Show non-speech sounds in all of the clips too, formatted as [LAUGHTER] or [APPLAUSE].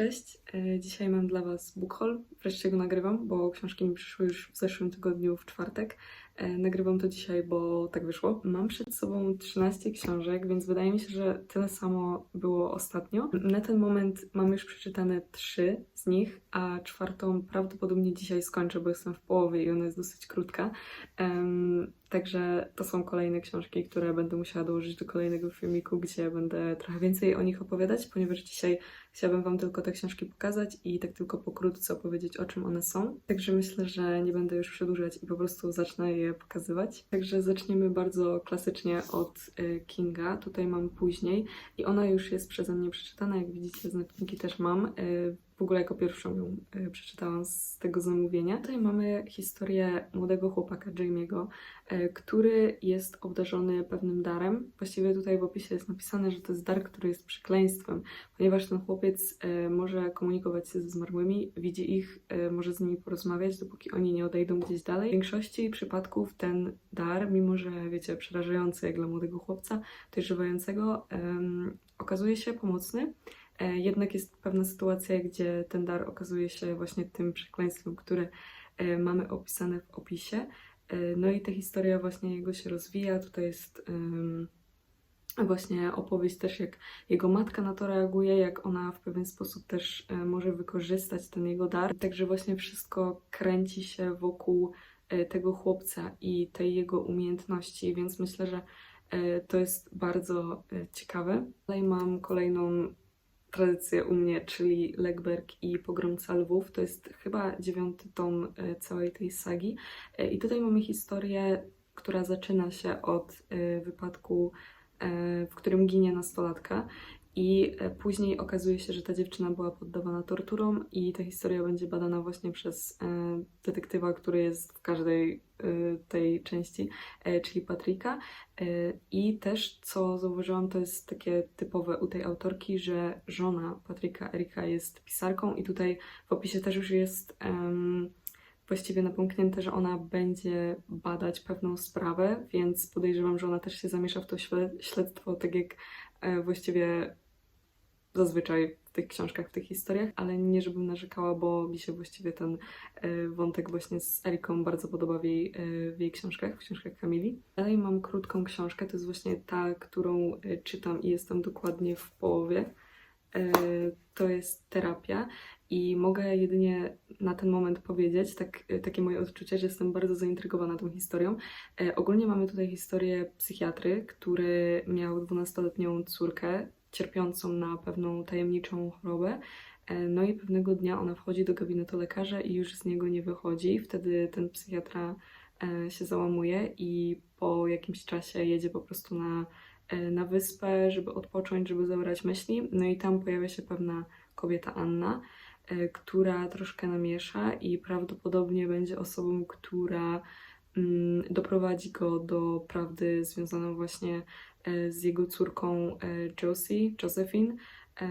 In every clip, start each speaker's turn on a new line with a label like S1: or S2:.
S1: Cześć, e, dzisiaj mam dla Was book haul. Wreszcie go nagrywam, bo książki mi przyszły już w zeszłym tygodniu w czwartek. E, Nagrywam to dzisiaj, bo tak wyszło. Mam przed sobą 13 książek, więc wydaje mi się, że tyle samo było ostatnio. Na ten moment mam już przeczytane 3 z nich, a czwartą prawdopodobnie dzisiaj skończę, bo jestem w połowie i ona jest dosyć krótka. Em, Także to są kolejne książki, które będę musiała dołożyć do kolejnego filmiku, gdzie będę trochę więcej o nich opowiadać, ponieważ dzisiaj chciałabym Wam tylko te książki pokazać i tak tylko pokrótce opowiedzieć, o czym one są. Także myślę, że nie będę już przedłużać i po prostu zacznę je pokazywać. Także zaczniemy bardzo klasycznie od y, Kinga. Tutaj mam później i ona już jest przeze mnie przeczytana. Jak widzicie, znaczniki też mam. Y, w ogóle jako pierwszą ją y, przeczytałam z tego zamówienia. Tutaj mamy historię młodego chłopaka Jamie'ego, e, który jest obdarzony pewnym darem. Właściwie tutaj w opisie jest napisane, że to jest dar, który jest przekleństwem, ponieważ ten chłopiec e, może komunikować się ze zmarłymi, widzi ich, może z nimi porozmawiać, dopóki oni nie odejdą gdzieś dalej. W większości przypadków ten dar, mimo że wiecie, przerażający jak dla młodego chłopca, dojrzewającego, okazuje się pomocny. E, Jednak jest pewna sytuacja, gdzie ten dar okazuje się właśnie tym przekleństwem, które e, mamy opisane w opisie. E, No i ta historia właśnie jego się rozwija. Tutaj jest właśnie opowieść też, jak jego matka na to reaguje, jak ona w pewien sposób też może wykorzystać ten jego dar. Także właśnie wszystko kręci się wokół tego chłopca i tej jego umiejętności, więc myślę, że to jest bardzo ciekawe. Tutaj mam kolejną tradycję u mnie, czyli Legberg i Pogromca Lwów. To jest chyba dziewiąty tom e, całej tej sagi. E, I tutaj mamy historię, która zaczyna się od e, wypadku, w którym ginie nastolatka. I e, później okazuje się, że ta dziewczyna była poddawana torturom, i ta historia będzie badana właśnie przez e, detektywa, który jest w każdej e, tej części, czyli Patryka. I też, co zauważyłam, to jest takie typowe u tej autorki, że żona Patryka, Erika, jest pisarką, i tutaj w opisie też już jest. Właściwie napomknięte, że ona będzie badać pewną sprawę, więc podejrzewam, że ona też się zamiesza w to śle- śledztwo, tak jak właściwie zazwyczaj w tych książkach, w tych historiach, ale nie żebym narzekała, bo mi się właściwie ten e, wątek właśnie z Eriką bardzo podoba w jej, e, w jej książkach, w książkach Kamili. Dalej mam krótką książkę, to jest właśnie ta, którą e, czytam i jestem dokładnie w połowie. E, To jest terapia i mogę jedynie na ten moment powiedzieć, tak, e, takie moje odczucie, że jestem bardzo zaintrygowana tą historią. E, Ogólnie mamy tutaj historię psychiatry, który miał 12-letnią córkę, cierpiącą na pewną tajemniczą chorobę. No i pewnego dnia ona wchodzi do gabinetu lekarza i już z niego nie wychodzi. Wtedy ten psychiatra się załamuje i po jakimś czasie jedzie po prostu na, na wyspę, żeby odpocząć, żeby zebrać myśli. No i tam pojawia się pewna kobieta Anna, e, która troszkę namiesza i prawdopodobnie będzie osobą, która mm, doprowadzi go do prawdy związaną właśnie e, z jego córką e, Josie, Josephine, e,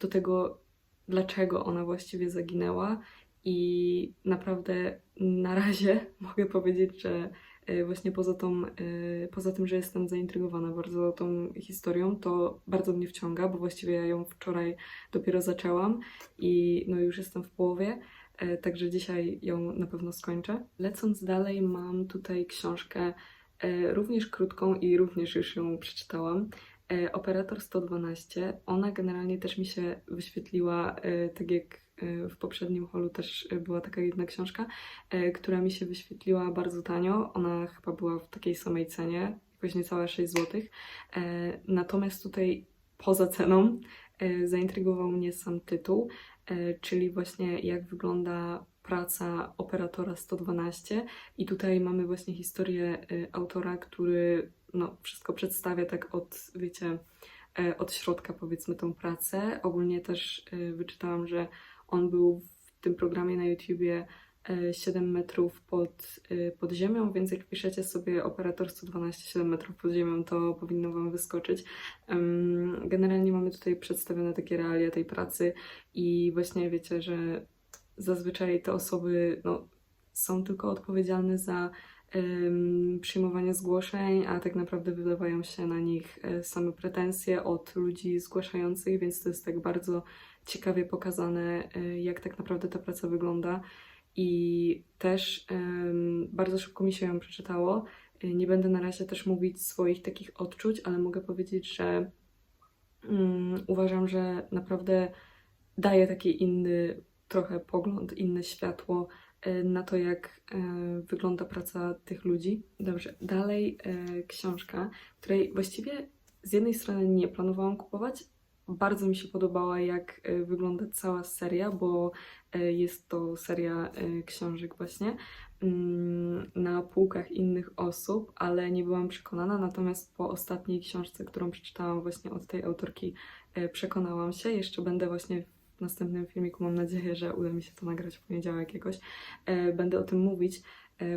S1: do tego, dlaczego ona właściwie zaginęła. I naprawdę na razie [LAUGHS] mogę powiedzieć, że e, właśnie poza, tą, e, poza tym, że jestem zaintrygowana bardzo tą historią, to bardzo mnie wciąga, bo właściwie ja ją wczoraj dopiero zaczęłam i no już jestem w połowie. E, Także dzisiaj ją na pewno skończę. Lecąc dalej, mam tutaj książkę e, również krótką i również już ją przeczytałam. E, Operator 112. Ona generalnie też mi się wyświetliła, e, tak jak e, w poprzednim holu też była taka jedna książka, e, która mi się wyświetliła bardzo tanio. Ona chyba była w takiej samej cenie, jakoś niecałe 6 zł. E, Natomiast tutaj poza ceną e, zaintrygował mnie sam tytuł, czyli właśnie jak wygląda praca operatora 112. I tutaj mamy właśnie historię autora, który no, wszystko przedstawia tak od, wiecie, od środka powiedzmy tą pracę. Ogólnie też wyczytałam, że on był w tym programie na YouTubie e, 7 metrów pod, e, pod ziemią, więc jak piszecie sobie operator 112 7 metrów pod ziemią, to powinno Wam wyskoczyć. Generalnie mamy tutaj przedstawione takie realia tej pracy i właśnie wiecie, że zazwyczaj te osoby no, są tylko odpowiedzialne za em, przyjmowania zgłoszeń, a tak naprawdę wylewają się na nich e, same pretensje od ludzi zgłaszających, więc to jest tak bardzo ciekawie pokazane, e, jak tak naprawdę ta praca wygląda. I też bardzo szybko mi się ją przeczytało. E, Nie będę na razie też mówić swoich takich odczuć, ale mogę powiedzieć, że mm, uważam, że naprawdę daje taki inny trochę pogląd, inne światło e, na to, jak wygląda praca tych ludzi. Dobrze, dalej książka, której właściwie z jednej strony nie planowałam kupować. Bardzo mi się podobała, jak e, wygląda cała seria, bo e, jest to seria e, książek właśnie mm, na półkach innych osób, ale nie byłam przekonana. Natomiast po ostatniej książce, którą przeczytałam właśnie od tej autorki, przekonałam się. Jeszcze będę właśnie w następnym filmiku, mam nadzieję, że uda mi się to nagrać w poniedziałek jakoś. Będę o tym mówić,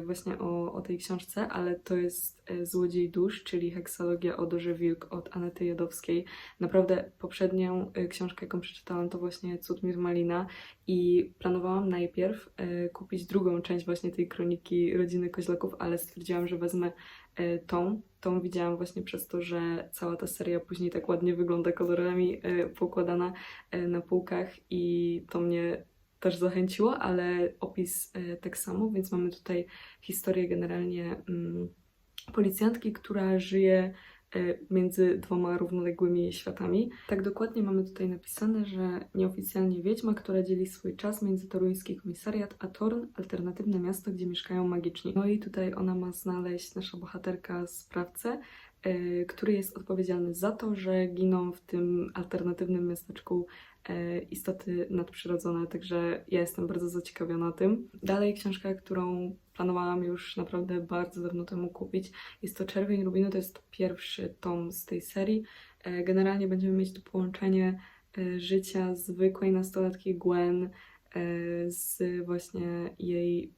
S1: właśnie o, o tej książce, ale to jest e, Złodziej Dusz, czyli Heksologia o Dorze Wilk od Anety Jadowskiej. Naprawdę poprzednią e, książkę, jaką przeczytałam, to właśnie Cud Malina i planowałam najpierw e, kupić drugą część właśnie tej kroniki Rodziny Koźlaków, ale stwierdziłam, że wezmę e, tą. Tą widziałam właśnie przez to, że cała ta seria później tak ładnie wygląda kolorami e, poukładana e, na półkach i to mnie też zachęciło, ale opis e, tak samo, więc mamy tutaj historię generalnie mm, policjantki, która żyje e, między dwoma równoległymi światami. Tak dokładnie mamy tutaj napisane, że nieoficjalnie wiedźma, która dzieli swój czas między toruński komisariat a Torn, alternatywne miasto, gdzie mieszkają magiczni. No i tutaj ona ma znaleźć, nasza bohaterka, sprawcę, który jest odpowiedzialny za to, że giną w tym alternatywnym miasteczku e, istoty nadprzyrodzone, także ja jestem bardzo zaciekawiona tym. Dalej książka, którą planowałam już naprawdę bardzo dawno temu kupić, jest to Czerwień Rubinu, to jest pierwszy tom z tej serii. E, Generalnie będziemy mieć tu połączenie e, życia zwykłej nastolatki Gwen e, z właśnie jej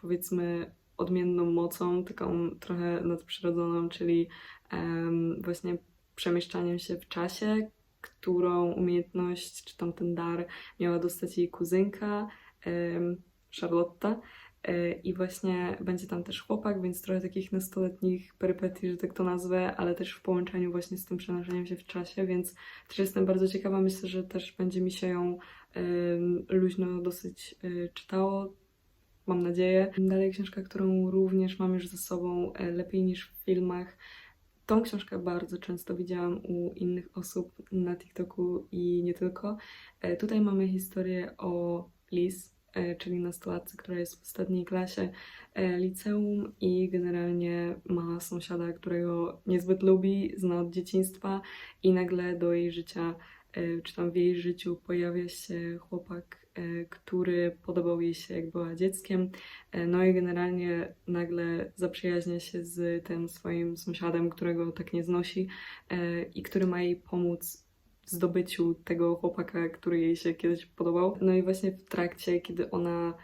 S1: powiedzmy odmienną mocą, taką trochę nadprzyrodzoną, czyli em, właśnie przemieszczaniem się w czasie, którą umiejętność czy tam ten dar miała dostać jej kuzynka. E, I właśnie będzie tam też chłopak, więc trochę takich nastoletnich perypetii, że tak to nazwę, ale też w połączeniu właśnie z tym przenoszeniem się w czasie, więc też jestem bardzo ciekawa. Myślę, że też będzie mi się ją luźno dosyć e, czytało. Mam nadzieję. Dalej książka, którą również mam już ze sobą e, lepiej niż w filmach. Tą książkę bardzo często widziałam u innych osób na TikToku i nie tylko. E, Tutaj mamy historię o Liz, e, czyli nastolatce, która jest w ostatniej klasie liceum i generalnie ma sąsiada, którego niezbyt lubi, zna od dzieciństwa i nagle do jej życia, czy tam w jej życiu pojawia się chłopak, który podobał jej się jak była dzieckiem. E, No i generalnie nagle zaprzyjaźnia się z tym swoim sąsiadem, którego tak nie znosi e, i który ma jej pomóc w zdobyciu tego chłopaka, który jej się kiedyś podobał. No i właśnie w trakcie, kiedy ona e,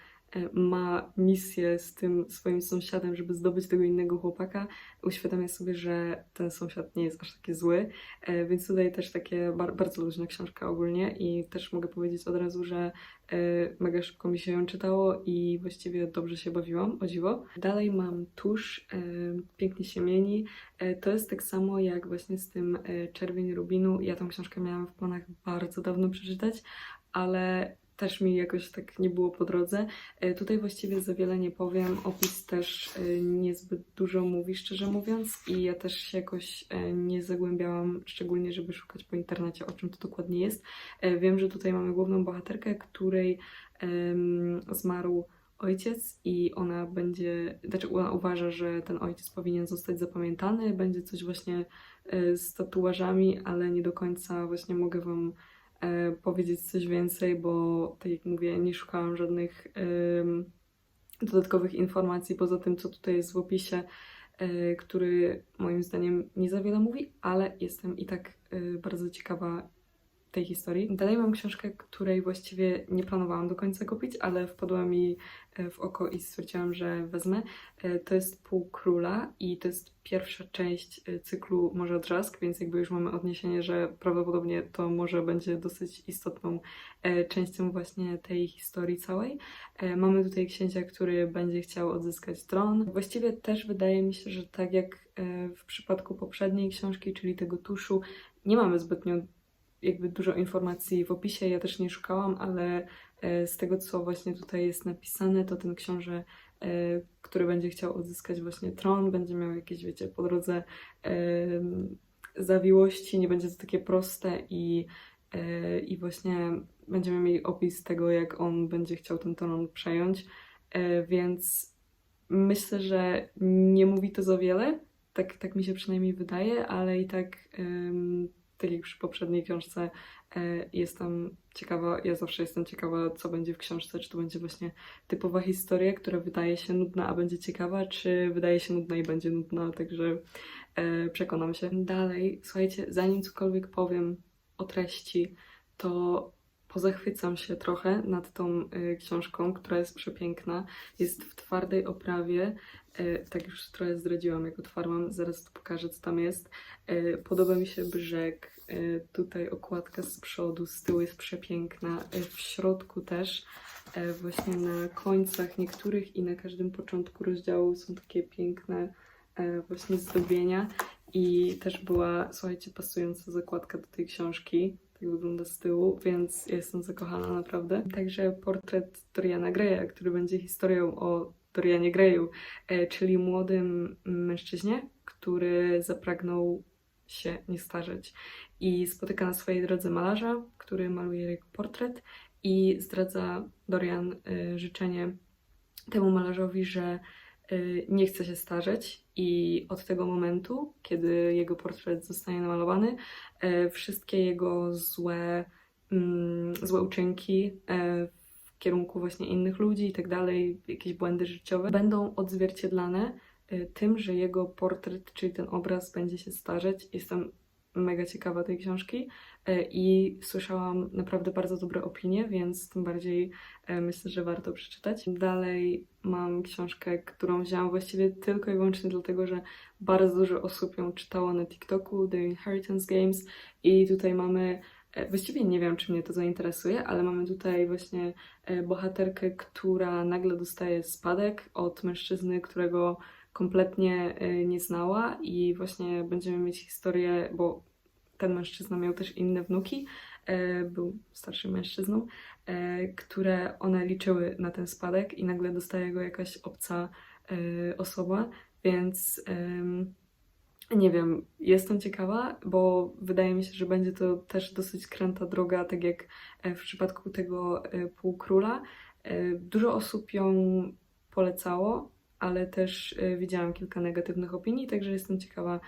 S1: ma misję z tym swoim sąsiadem, żeby zdobyć tego innego chłopaka, uświadamia sobie, że ten sąsiad nie jest aż taki zły, e, więc tutaj też takie bar bardzo luźna książka ogólnie i też mogę powiedzieć od razu, że e, mega szybko mi się ją czytało i właściwie dobrze się bawiłam, o dziwo. Dalej mam tusz, e, pięknie się mieni. To jest tak samo jak właśnie z tym Czerwień Rubinu. Ja tą książkę miałam w planach bardzo dawno przeczytać, ale też mi jakoś tak nie było po drodze. E, Tutaj właściwie za wiele nie powiem. Opis też e, niezbyt dużo mówi, szczerze mówiąc, i ja też się jakoś e, nie zagłębiałam, szczególnie żeby szukać po internecie, o czym to dokładnie jest. Wiem, że tutaj mamy główną bohaterkę, której em, zmarł ojciec i ona będzie, znaczy ona uważa, że ten ojciec powinien zostać zapamiętany, będzie coś właśnie z tatuażami, ale nie do końca właśnie mogę Wam powiedzieć coś więcej, bo tak jak mówię, nie szukałam żadnych dodatkowych informacji poza tym, co tutaj jest w opisie, e, który moim zdaniem nie za wiele mówi, ale jestem i tak e, bardzo ciekawa tej historii. Dalej mam książkę, której właściwie nie planowałam do końca kupić, ale wpadła mi e, w oko i stwierdziłam, że wezmę. E, To jest Pół Króla i to jest pierwsza część e, cyklu Morze Drzask, więc jakby już mamy odniesienie, że prawdopodobnie to może będzie dosyć istotną częścią właśnie tej historii całej. Mamy tutaj księcia, który będzie chciał odzyskać tron. Właściwie też wydaje mi się, że tak jak w przypadku poprzedniej książki, czyli tego tuszu, nie mamy zbytnio jakby dużo informacji w opisie, ja też nie szukałam, ale e, z tego, co właśnie tutaj jest napisane, to ten książę, e, który będzie chciał odzyskać właśnie tron, będzie miał jakieś, wiecie, po drodze zawiłości, nie będzie to takie proste i, e, i właśnie będziemy mieli opis tego, jak on będzie chciał ten tron przejąć, więc myślę, że nie mówi to za wiele, tak, tak mi się przynajmniej wydaje, ale i tak, tak jak przy poprzedniej książce, e, jestem ciekawa, ja zawsze jestem ciekawa, co będzie w książce, czy to będzie właśnie typowa historia, która wydaje się nudna, a będzie ciekawa, czy wydaje się nudna i będzie nudna, także e, przekonam się. Dalej, słuchajcie, zanim cokolwiek powiem o treści, to pozachwycam się trochę nad tą y, książką, która jest przepiękna. Jest w twardej oprawie. Y, tak już trochę zdradziłam, jak otwarłam. Zaraz tu pokażę, co tam jest. Y, podoba mi się brzeg. Y, tutaj okładka z przodu, z tyłu jest przepiękna. W środku też. Właśnie na końcach niektórych i na każdym początku rozdziału są takie piękne właśnie zdobienia. I też była, słuchajcie, pasująca zakładka do tej książki. Tak wygląda z tyłu, więc jestem zakochana naprawdę. Także portret Doriana Greya, który będzie historią o Dorianie Greyu, e, czyli młodym mężczyźnie, który zapragnął się nie starzeć. I spotyka na swojej drodze malarza, który maluje jego portret i zdradza Dorian e, życzenie temu malarzowi, że y, nie chce się starzeć i od tego momentu, kiedy jego portret zostanie namalowany, e, wszystkie jego złe, mm, złe uczynki e, kierunku właśnie innych ludzi i tak dalej, jakieś błędy życiowe, będą odzwierciedlane e, tym, że jego portret, czyli ten obraz będzie się starzeć. Jestem mega ciekawa tej książki e, i słyszałam naprawdę bardzo dobre opinie, więc tym bardziej e, myślę, że warto przeczytać. Dalej mam książkę, którą wzięłam właściwie tylko i wyłącznie dlatego, że bardzo dużo osób ją czytało na TikToku, The Inheritance Games i tutaj mamy Właściwie nie wiem, czy mnie to zainteresuje, ale mamy tutaj właśnie e, bohaterkę, która nagle dostaje spadek od mężczyzny, którego kompletnie e, nie znała i właśnie będziemy mieć historię, bo ten mężczyzna miał też inne wnuki, e, był starszym mężczyzną, e, które one liczyły na ten spadek i nagle dostaje go jakaś obca e, osoba, więc nie wiem, jestem ciekawa, bo wydaje mi się, że będzie to też dosyć kręta droga, tak jak e, w przypadku tego e, Półkróla. E, Dużo osób ją polecało, ale też widziałam kilka negatywnych opinii, także jestem ciekawa,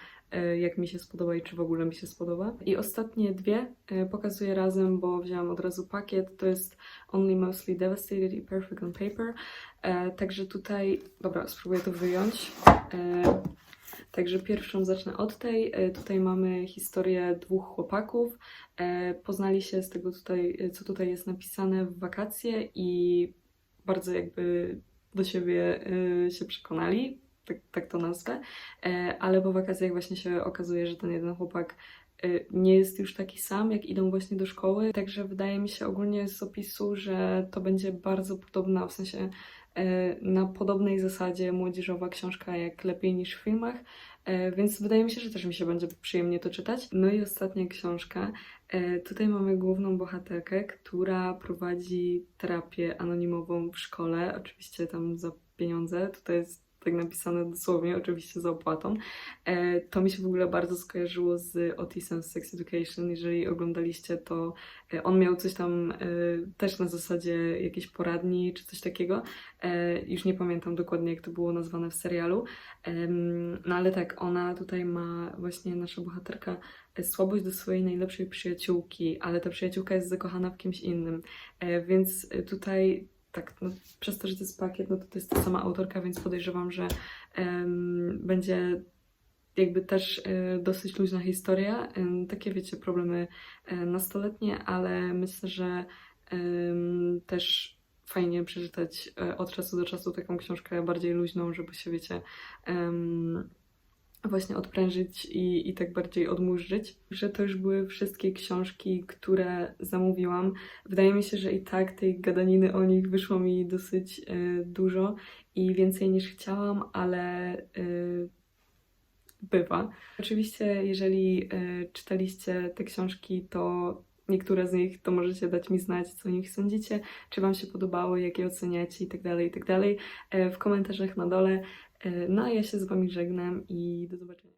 S1: jak mi się spodoba i czy w ogóle mi się spodoba. I ostatnie dwie pokazuję razem, bo wzięłam od razu pakiet. To jest Only Mostly Devastated i Perfect on Paper. Także tutaj, dobra, spróbuję to wyjąć. Także pierwszą zacznę od tej. E, Tutaj mamy historię dwóch chłopaków. E, Poznali się z tego tutaj, e, co tutaj jest napisane w wakacje i bardzo jakby do siebie się przekonali, tak, tak to nazwę. Ale po wakacjach właśnie się okazuje, że ten jeden chłopak nie jest już taki sam, jak idą właśnie do szkoły. Także wydaje mi się ogólnie z opisu, że to będzie bardzo podobna, w sensie na podobnej zasadzie młodzieżowa książka jak Lepiej niż w filmach, e, więc wydaje mi się, że też mi się będzie przyjemnie to czytać. No i ostatnia książka. E, Tutaj mamy główną bohaterkę, która prowadzi terapię anonimową w szkole, oczywiście tam za pieniądze. Tutaj jest tak napisane dosłownie, oczywiście za opłatą. E, To mi się w ogóle bardzo skojarzyło z Otisem Sex Education. Jeżeli oglądaliście, to e, on miał coś tam e, też na zasadzie jakiejś poradni czy coś takiego. Już nie pamiętam dokładnie, jak to było nazwane w serialu. No ale tak, ona tutaj ma właśnie nasza bohaterka słabość do swojej najlepszej przyjaciółki, ale ta przyjaciółka jest zakochana w kimś innym. Więc tutaj tak, no, przez to, że to jest pakiet, no to to jest ta sama autorka, więc podejrzewam, że em, będzie jakby też e, dosyć luźna historia. Takie, wiecie, problemy e, nastoletnie, ale myślę, że też fajnie przeczytać e, od czasu do czasu taką książkę bardziej luźną, żeby się, wiecie, właśnie odprężyć i, i tak bardziej odmurzyć. Że to już były wszystkie książki, które zamówiłam. Wydaje mi się, że i tak tej gadaniny o nich wyszło mi dosyć e, dużo i więcej niż chciałam, ale e, bywa. Oczywiście, jeżeli e, czytaliście te książki, to niektóre z nich, to możecie dać mi znać, co o nich sądzicie, czy Wam się podobało, jak je oceniacie i tak dalej, i tak w komentarzach na dole. E, No a ja się z Wami żegnam i do zobaczenia.